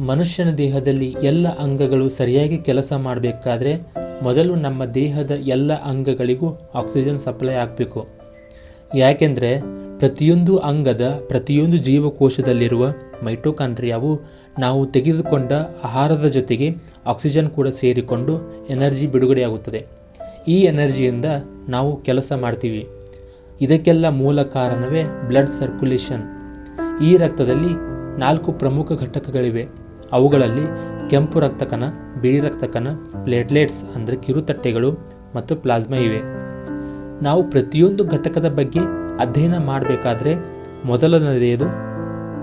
ಮನುಷ್ಯನ ದೇಹದಲ್ಲಿ ಎಲ್ಲ ಅಂಗಗಳು ಸರಿಯಾಗಿ ಕೆಲಸ ಮಾಡಬೇಕಾದ್ರೆ ಮೊದಲು ನಮ್ಮ ದೇಹದ ಎಲ್ಲ ಅಂಗಗಳಿಗೂ ಆಕ್ಸಿಜನ್ ಸಪ್ಲೈ ಆಗಬೇಕು. ಯಾಕೆಂದರೆ ಪ್ರತಿಯೊಂದು ಅಂಗದ ಪ್ರತಿಯೊಂದು ಜೀವಕೋಶದಲ್ಲಿರುವ ಮೈಟೋಕಾಂಡ್ರಿಯಾವು ನಾವು ತೆಗೆದುಕೊಂಡ ಆಹಾರದ ಜೊತೆಗೆ ಆಕ್ಸಿಜನ್ ಕೂಡ ಸೇರಿಕೊಂಡು ಎನರ್ಜಿ ಬಿಡುಗಡೆಯಾಗುತ್ತದೆ. ಈ ಎನರ್ಜಿಯಿಂದ ನಾವು ಕೆಲಸ ಮಾಡ್ತೀವಿ. ಇದಕ್ಕೆಲ್ಲ ಮೂಲ ಕಾರಣವೇ ಬ್ಲಡ್ ಸರ್ಕ್ಯುಲೇಷನ್. ಈ ರಕ್ತದಲ್ಲಿ ನಾಲ್ಕು ಪ್ರಮುಖ ಘಟಕಗಳಿವೆ. ಅವುಗಳಲ್ಲಿ ಕೆಂಪು ರಕ್ತಕಣ, ಬಿಳಿ ರಕ್ತಕಣ, ಪ್ಲೇಟ್ಲೆಟ್ಸ್ ಅಂದರೆ ಕಿರುತಟ್ಟೆಗಳು ಮತ್ತು ಪ್ಲಾಸ್ಮಾ ಇವೆ. ನಾವು ಪ್ರತಿಯೊಂದು ಘಟಕದ ಬಗ್ಗೆ ಅಧ್ಯಯನ ಮಾಡಬೇಕಾದ್ರೆ ಮೊದಲನೆಯದು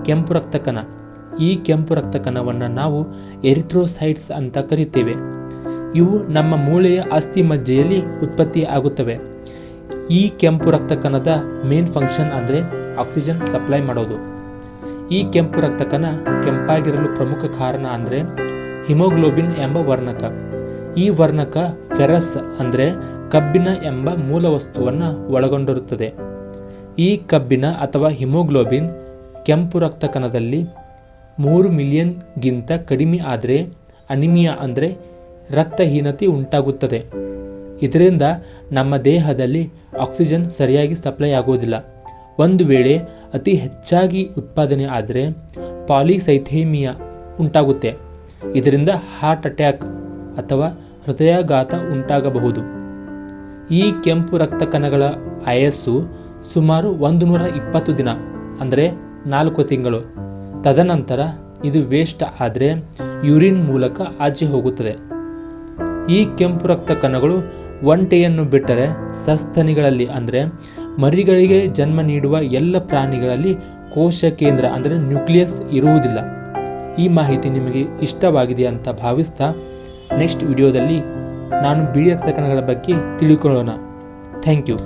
ಕೆಂಪು ರಕ್ತಕಣ. ಈ ಕೆಂಪು ರಕ್ತಕಣವನ್ನು ನಾವು ಎರಿಥ್ರೋಸೈಟ್ಸ್ ಅಂತ ಕರೀತೇವೆ. ಇವು ನಮ್ಮ ಮೂಳೆಯ ಅಸ್ಥಿ ಮಜ್ಜೆಯಲ್ಲಿ ಉತ್ಪತ್ತಿ ಆಗುತ್ತವೆ. ಈ ಕೆಂಪು ರಕ್ತಕಣದ ಮೇನ್ ಫಂಕ್ಷನ್ ಅಂದರೆ ಆಕ್ಸಿಜನ್ ಸಪ್ಲೈ ಮಾಡೋದು. ಈ ಕೆಂಪು ರಕ್ತಕಣ ಕೆಂಪಾಗಿರಲು ಪ್ರಮುಖ ಕಾರಣ ಅಂದರೆ ಹಿಮೋಗ್ಲೋಬಿನ್ ಎಂಬ ವರ್ಣಕ. ಈ ವರ್ಣಕ ಫೆರಸ್ ಅಂದರೆ ಕಬ್ಬಿಣ ಎಂಬ ಮೂಲ ವಸ್ತುವನ್ನು ಒಳಗೊಂಡಿರುತ್ತದೆ. ಈ ಕಬ್ಬಿಣ ಅಥವಾ ಹಿಮೋಗ್ಲೋಬಿನ್ ಕೆಂಪು ರಕ್ತಕಣದಲ್ಲಿ ಮೂರು ಮಿಲಿಯನ್ಗಿಂತ ಕಡಿಮೆ ಆದರೆ ಅನಿಮಿಯಾ ಅಂದರೆ ರಕ್ತಹೀನತೆ ಉಂಟಾಗುತ್ತದೆ. ಇದರಿಂದ ನಮ್ಮ ದೇಹದಲ್ಲಿ ಆಕ್ಸಿಜನ್ ಸರಿಯಾಗಿ ಸಪ್ಲೈ ಆಗುವುದಿಲ್ಲ. ಒಂದು ವೇಳೆ ಅತಿ ಹೆಚ್ಚಾಗಿ ಉತ್ಪಾದನೆ ಆದರೆ ಪಾಲಿಸೈಥೇಮಿಯಾ ಉಂಟಾಗುತ್ತೆ. ಇದರಿಂದ ಹಾರ್ಟ್ ಅಟ್ಯಾಕ್ ಅಥವಾ ಹೃದಯಾಘಾತ ಉಂಟಾಗಬಹುದು. ಈ ಕೆಂಪು ರಕ್ತ ಕಣಗಳ ಆಯಸ್ಸು ಸುಮಾರು ಒಂದು ನೂರ ಇಪ್ಪತ್ತು ದಿನ, ಅಂದರೆ ನಾಲ್ಕು ತಿಂಗಳು. ತದನಂತರ ಇದು ವೇಸ್ಟ್ ಆದರೆ ಯೂರಿನ್ ಮೂಲಕ ಆಚೆ ಹೋಗುತ್ತದೆ. ಈ ಕೆಂಪು ರಕ್ತ ಕಣಗಳು ಒಂಟೆಯನ್ನು ಬಿಟ್ಟರೆ ಸಸ್ತನಿಗಳಲ್ಲಿ, ಅಂದರೆ ಮರಿಗಳಿಗೆ ಜನ್ಮ ನೀಡುವ ಎಲ್ಲ ಪ್ರಾಣಿಗಳಲ್ಲಿ ಕೋಶ ಕೇಂದ್ರ ಅಂದರೆ ನ್ಯೂಕ್ಲಿಯಸ್ ಇರುವುದಿಲ್ಲ. ಈ ಮಾಹಿತಿ ನಿಮಗೆ ಇಷ್ಟವಾಗಿದೆ ಅಂತ ಭಾವಿಸ್ತಾ ನೆಕ್ಸ್ಟ್ ವಿಡಿಯೋದಲ್ಲಿ ನಾನು ಬಿಳಿ ರಕ್ತ ಕಣಗಳ ಬಗ್ಗೆ ತಿಳ್ಕೊಳ್ಳೋಣ. Thank you.